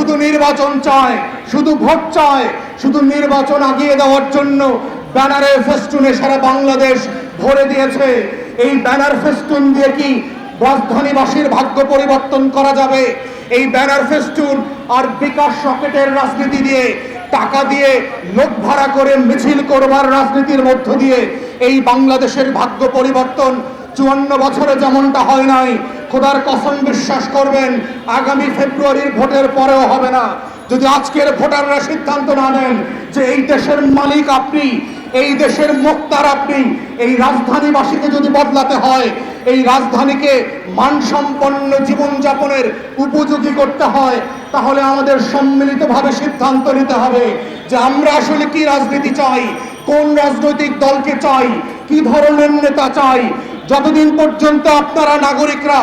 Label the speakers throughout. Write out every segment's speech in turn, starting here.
Speaker 1: শুধু নির্বাচন চায়, শুধু ভোট চায়, শুধু নির্বাচন আগিয়ে দেওয়ার জন্য ব্যানারে ফেস্টুনে সারা বাংলাদেশ ভরে দিয়েছে। এই ব্যানার ফেস্টুন দিয়ে কি রাজধানীবাসীর ভাগ্য পরিবর্তন করা যাবে? এই ব্যানার ফেস্টুন আর বিকাশ সকেটের রাজনীতি দিয়ে টাকা দিয়ে লোক ভাড়া করে মিছিল করবার রাজনীতির মধ্য দিয়ে এই বাংলাদেশের ভাগ্য পরিবর্তন চুয়ান্ন বছরে যেমনটা হয় নাই খোদার কসম বিশ্বাস করবেন, আগামী ফেব্রুয়ারির ভোটের পরেও হবে না। যদি আজকের ভোটাররা সিদ্ধান্ত না নেন যে এই দেশের মালিক আপনি, এই দেশের মোক্তার আপনি, এই রাজধানীবাসীকে যদি বদলাতে হয়, এই রাজধানীকে মানসম্পন্ন জীবনযাপনের উপযোগী করতে হয়, তাহলে আমাদের সম্মিলিতভাবে সিদ্ধান্ত নিতে হবে যে আমরা আসলে কি রাজনীতি চাই, কোন রাজনৈতিক দলকে চাই কি ধরনের নেতা চাই? যতদিন পর্যন্ত আপনারা নাগরিকরা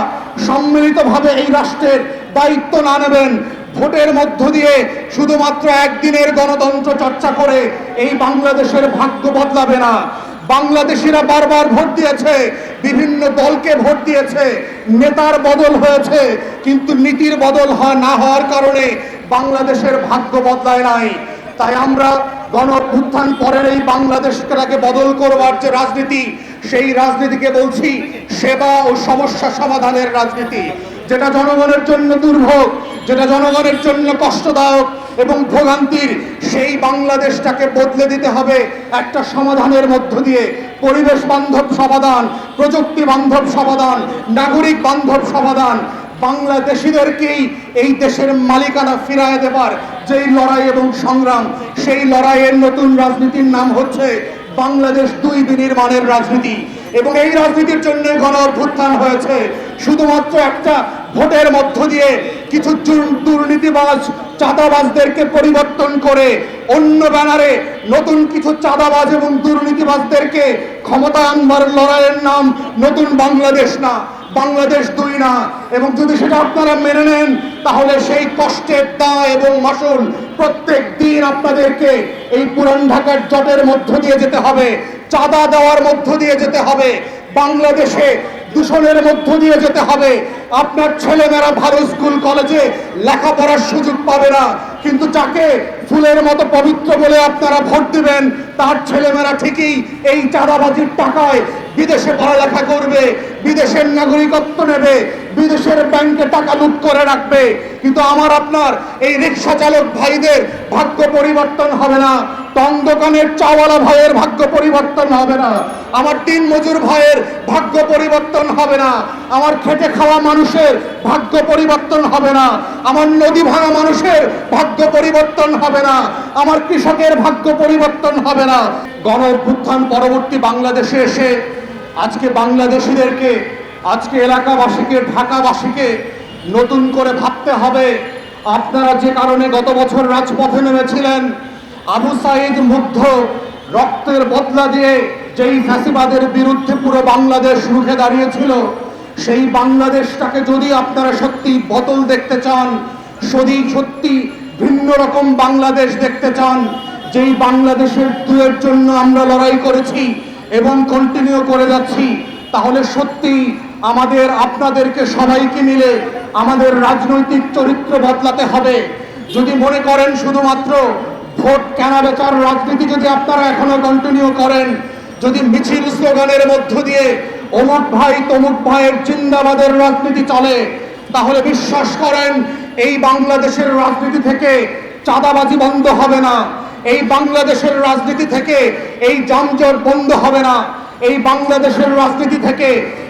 Speaker 1: সম্মিলিতভাবে এই রাষ্ট্রের দায়িত্ব না নেবেন, ভোটের মধ্য দিয়ে শুধুমাত্র একদিনের গণতন্ত্র চর্চা করে এই বাংলাদেশের ভাগ্য বদলাবে না। বাংলাদেশিরা বারবার ভোট দিয়েছে, বিভিন্ন দলকে ভোট দিয়েছে, নেতার বদল হয়েছে, কিন্তু নীতির বদল না হওয়ার কারণে বাংলাদেশের ভাগ্য বদলায় নাই। তাই আমরা গণ অভ্যুত্থান পরের এই বাংলাদেশটাকে বদল করবার যে রাজনীতি, সেই রাজনীতিকে বলছি সেবা ও সমস্যা সমাধানের রাজনীতি। যেটা জনগণের জন্য দুর্ভোগ, যেটা জনগণের জন্য কষ্টদায়ক এবং ভোগান্তির, সেই বাংলাদেশটাকে বদলে দিতে হবে একটা সমাধানের মধ্য দিয়ে। পরিবেশ বান্ধব সমাধান, প্রযুক্তি বান্ধব সমাধান, নাগরিক বান্ধব সমাধান বাংলাদেশিদেরকেই এই দেশের মালিকানা ফিরায় দেবার যেই লড়াই এবং সংগ্রাম, সেই লড়াইয়ের নতুন রাজনীতির নাম হচ্ছে বাংলাদেশ দুই বিনির্মাণের রাজনীতি। এবং এই রাজনীতির জন্য গণ অভ্যুত্থান হয়েছে। শুধুমাত্র একটা ভোটের মধ্য দিয়ে কিছু দুর্নীতিবাজ, চাঁদাবাজদেরকে পরিবর্তন করে অন্য ব্যানারে নতুন কিছু চাঁদাবাজ এবং দুর্নীতিবাজদেরকে ক্ষমতা আনবার লড়াইয়ের নাম নতুন বাংলাদেশ না। বাংলাদেশ দুই না। এবং যদি সেটা আপনারা মেনে নেন, তাহলে সেই কষ্টের দায় এবং মাসুল প্রত্যেক দিন আপনাদেরকে এই পুরান ঢাকার জটের মধ্য দিয়ে যেতে হবে, চাঁদা দেওয়ার মধ্য দিয়ে যেতে হবে, বাংলাদেশে দূষণের মধ্য দিয়ে যেতে হবে। আপনার ছেলেমেয়েরা ভালো স্কুল কলেজে লেখাপড়ার সুযোগ পাবে না। কিন্তু যাকে ফুলের মতো পবিত্র বলে আপনারা ভোট দিবেন, তার ছেলেমেয়েরা ঠিকই এই চাঁদাবাজির টাকায় বিদেশে পড়ালেখা করবে, বিদেশের নাগরিকত্ব নেবে, বিদেশের ব্যাংকে টাকা লুট করে রাখবে। কিন্তু আমার, আপনার এই রিক্সা চালক ভাইদের ভাগ্য পরিবর্তন হবে না, টং দোকানের চাওয়ালা ভাইয়ের ভাগ্য পরিবর্তন হবে না, আমার তিন মজুর ভাইয়ের ভাগ্য পরিবর্তন হবে না, আমার খেটে খাওয়া মানুষের ভাগ্য পরিবর্তন হবে না, আমার নদী ভাঙা মানুষের ভাগ্য পরিবর্তন হবে না। আমার কৃষকের ভাগ্য পরিবর্তন হবে না। গণ অভ্যুত্থান পরবর্তী বাংলাদেশে এসে আজকে বাংলাদেশিদেরকে, আজকে এলাকাবাসীকে, ঢাকাবাসীকে নতুন করে ভাবতে হবে। আপনারা যে কারণে গত বছর রাজপথে নেমেছিলেন, আবু সাইদ মুগ্ধ রক্তের বদলা দিয়ে যেই ফ্যাসিবাদের বিরুদ্ধে পুরো বাংলাদেশ রুখে দাঁড়িয়েছিল, সেই বাংলাদেশটাকে যদি আপনারা সত্যি বদল দেখতে চান যদি সত্যি ভিন্ন রকম বাংলাদেশ দেখতে চান, যেই বাংলাদেশের দুয়ের জন্য আমরা লড়াই করেছি এবং কন্টিনিউ করে যাচ্ছি, তাহলে সত্যি আমাদের, আপনাদেরকে সবাইকে মিলে আমাদের রাজনৈতিক চরিত্র বদলাতে হবে। যদি মনে করেন শুধুমাত্র ভোট কেনা বেচার রাজনীতি যদি আপনারা এখনও কন্টিনিউ করেন, যদি মিছিল স্লোগানের মধ্য দিয়ে অমুক ভাই তমুক ভাইয়ের জিন্দাবাদের রাজনীতি চলে তাহলে বিশ্বাস করেন, এই বাংলাদেশের রাজনীতি থেকে চাঁদাবাজি বন্ধ হবে না। এই বাংলাদেশের রাজনীতি থেকে এই যানজট বন্ধ হবে না। এই বাংলাদেশের রাজনীতি থেকে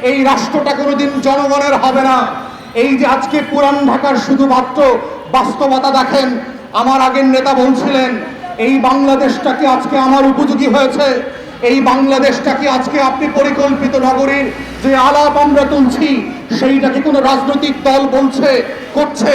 Speaker 1: এই রাষ্ট্রটা কোনোদিন জনগণের হবে না। এই যে আজকে পুরান ঢাকার শুধুমাত্র বাস্তবতা দেখেন, আমার আগের নেতা বলছিলেন, এই বাংলাদেশটাকে আজকে আমার উপযোগী হয়েছে? এই বাংলাদেশটাকে আজকে আপনি পরিকল্পিত নগরীর যে আলাপ আমরা তুলছি সেইটাকে কোনো রাজনৈতিক দল বলছে, করছে।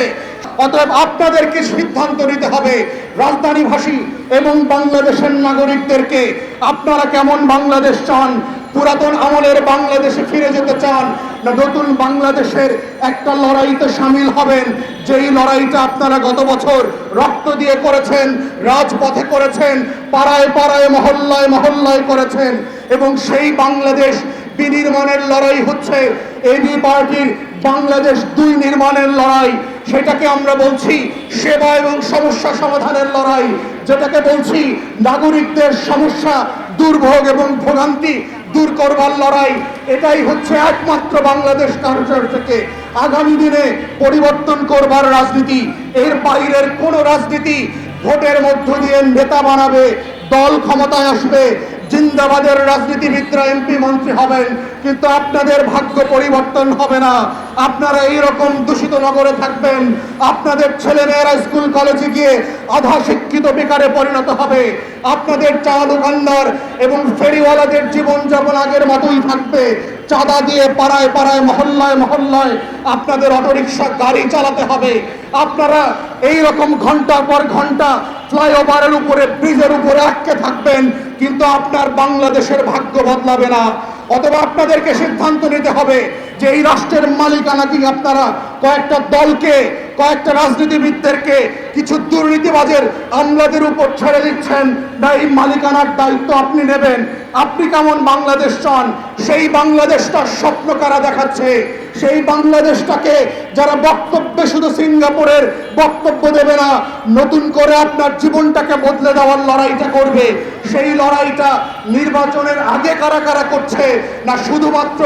Speaker 1: অতএব আপনাদেরকে সিদ্ধান্ত নিতে হবে রাজধানীভাষী এবং বাংলাদেশের নাগরিকদেরকে আপনারা কেমন বাংলাদেশ চান, পুরাতন আমলের বাংলাদেশে ফিরে যেতে চান, না নতুন বাংলাদেশের একটা লড়াইতে সামিল হবেন, যেই লড়াইটা আপনারা গত বছর রক্ত দিয়ে করেছেন, রাজপথে করেছেন, পাড়ায় পাড়ায়, মহল্লায় মহল্লায় করেছেন, এবং সেই বাংলাদেশ বিনির্মাণের লড়াই হচ্ছে। এবি পার্টির বাংলাদেশ দুই নির্মাণের লড়াই, সেটাকে আমরা বলছি সেবা এবং সমস্যা সমাধানের লড়াই, যেটাকে বলছি নাগরিকদের সমস্যা, দুর্ভোগ এবং ভোগান্তি দূর করবার লড়াই। এটাই হচ্ছে একমাত্র বাংলাদেশ কালচার থেকে আগামী দিনে পরিবর্তন করবার রাজনীতি। এর বাইরের কোনো রাজনীতি ভোটের মধ্য দিয়ে নেতা বানাবে, দল ক্ষমতায় আসবে জিন্দাবাদের রাজনীতিবিদরা এমপি মন্ত্রী হবেন, কিন্তু আপনাদের ভাগ্য পরিবর্তন হবে না। আপনারা এই রকম দূষিত নগরে থাকবেন। আপনাদের ছেলেমেয়েরা স্কুল, কলেজে গিয়ে আধা শিক্ষিত বেকারে পরিণত হবে। আপনাদের চা দোকানদার এবং ফেরিওয়ালাদের জীবনযাপন আগের মতোই থাকবে। চাঁদা দিয়ে পাড়ায় পাড়ায়, মহল্লায় মহল্লায় আপনাদের অটোরিকশা গাড়ি চালাতে হবে। আপনারা এই রকম ঘণ্টার পর ঘণ্টা ফ্লাইওভারের উপরে, ব্রিজের উপরে আটকে থাকবেন। কিন্তু আপনার বাংলাদেশের ভাগ্য বদলাবে না। অথবা আপনাদেরকে সিদ্ধান্ত নিতে হবে যে এই রাষ্ট্রের মালিকানা কি আপনারা কয়েকটা দলকে, কয়েকটা রাজনীতিবিদদেরকে কিছু দুর্নীতিবাজের আমলাদের উপর ছেড়ে দিচ্ছেন। না এই মালিকানার দায়িত্ব আপনি নেবেন। আপনি কেমন বাংলাদেশ চান? সেই বাংলাদেশটার স্বপ্ন কারা দেখাচ্ছে? সেই বাংলাদেশটাকে যারা বক্তব্যে শুধু সিঙ্গাপুরের বক্তব্য দেবে না, নতুন করে আপনার জীবনটাকে বদলে দেওয়ার লড়াইটা করবে। সেই লড়াইটা নির্বাচনের আগে কারা কারা করছে, না শুধুমাত্র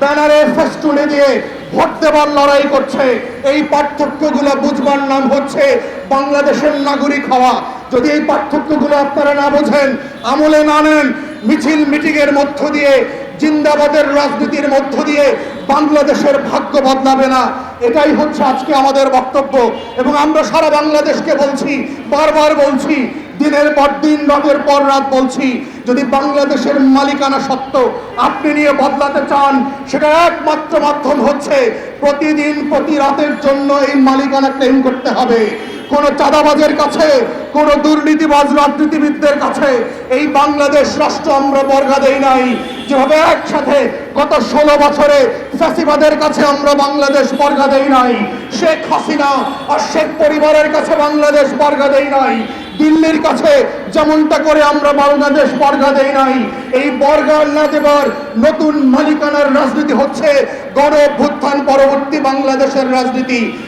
Speaker 1: ব্যানারে ফেস্টুনে দিয়ে ভোট দেবার লড়াই করছে? এই পার্থক্যগুলো বুঝবার নাম হচ্ছে বাংলাদেশের নাগরিক হওয়া। যদি এই পার্থক্যগুলো আপনারা না বোঝেন, আমলে না নেন, মিছিল মিটিংয়ের মধ্য দিয়ে, জিন্দাবাদের রাজনীতির মধ্য দিয়ে বাংলাদেশের ভাগ্য বদলাবে না। এটাই হচ্ছে আজকে আমাদের বক্তব্য। এবং আমরা সারা বাংলাদেশকে বলছি, বারবার বলছি, দিনের পর দিন রাতের পর রাত বলছি, যদি বাংলাদেশের মালিকানা সত্য আপনি নিয়ে বদলাতে চান সেটা একমাত্র মাধ্যম হচ্ছে প্রতিদিন প্রতি রাতের জন্য এই মালিকানা ক্লেম করতে হবে। কোন চাঁদাবাজের কাছে, কোন দুর্নীতিবাজ রাজনীতিবিদদের কাছে এই বাংলাদেশ রাষ্ট্র আমরা বর্গা দেই নাই। যেভাবে একসাথে গত ষোলো বছরে ফ্যাসিবাদের কাছে আমরা বাংলাদেশ বর্গা দেই নাই, শেখ হাসিনা আর শেখ পরিবারের কাছে বাংলাদেশ বর্গা দেই নাই, দিল্লির কাছে যেমনটা করে আমরা বাংলাদেশ বর্গা দেই নাই, এই বর্গা না দেবার নতুন মালিকানার রাজনীতি হচ্ছে গণ অভ্যুত্থান পরবর্তী বাংলাদেশের রাজনীতি।